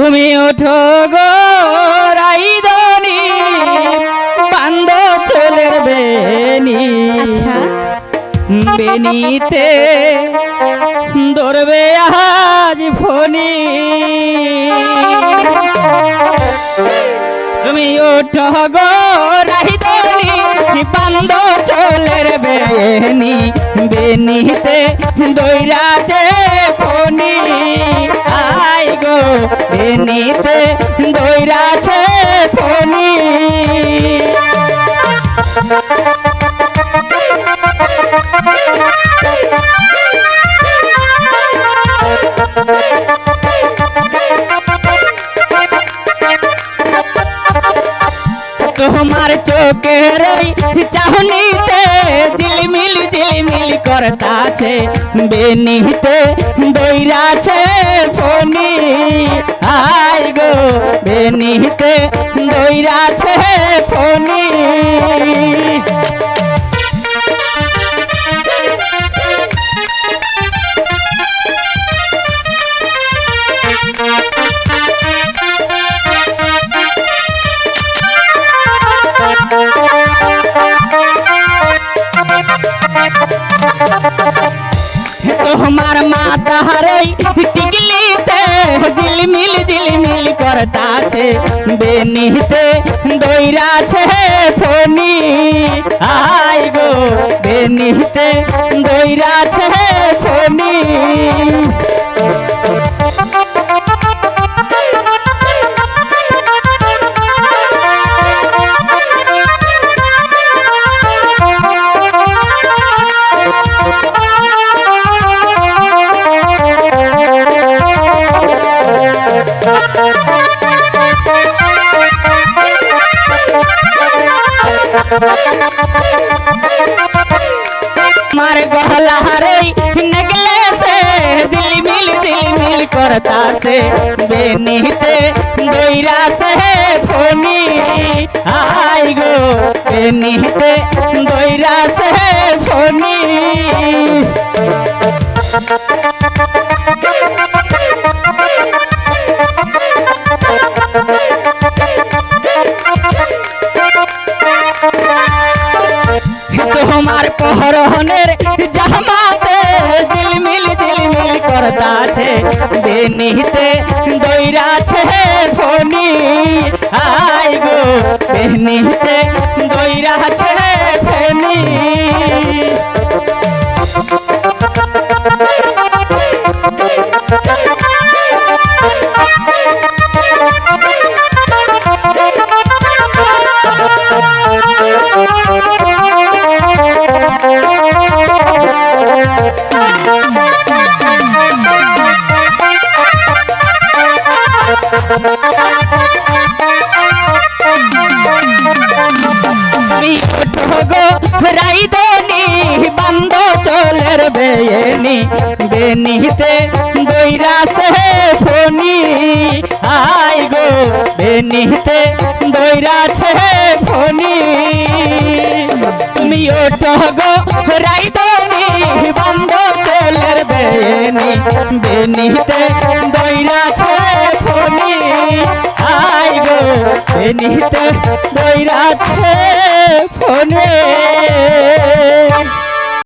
তুমি ওঠো গো রাইদনি বান্দ চলের বেনি আচ্ছা। বেনিতে ধরবে আজ ফনি তুমি ওঠো গো রাইদনি বান্দ চলের বেনি বেনিতে দৈরাজে ফনি আই তোমার চোখের চাহনিতে ঝিলমিল ঝিলমিল করতাছে বেনিতে দইরাছে ফনি আই গো বেনিতে দইরাছে তোমার টিকলিতে ঝিলমিল ঝিলমিল করতাছে। বেনিতে দইরাছে ফনি আই গো বেনিতে দইরাছে মার গহলা রে দিল মিল করতা সে বেনিতে দইরাছে ফোনি আই গো, বেনিতে দইরাছে ফনি তোমার পহরনের জামাতে ঝিলমিল ঝিলমিল করতাছে। বেনিতে দইরাছে চলের বেনি বেনিতে দইরাছে ফনি আই গো, বেনিতে দইরাছে ফনি তুমি ওঠো গো রাইদনি বান্দ চলের বেনি বেনিতে দইরাছে ফনি আই গো, বেনিতে দইরাছে ফোনে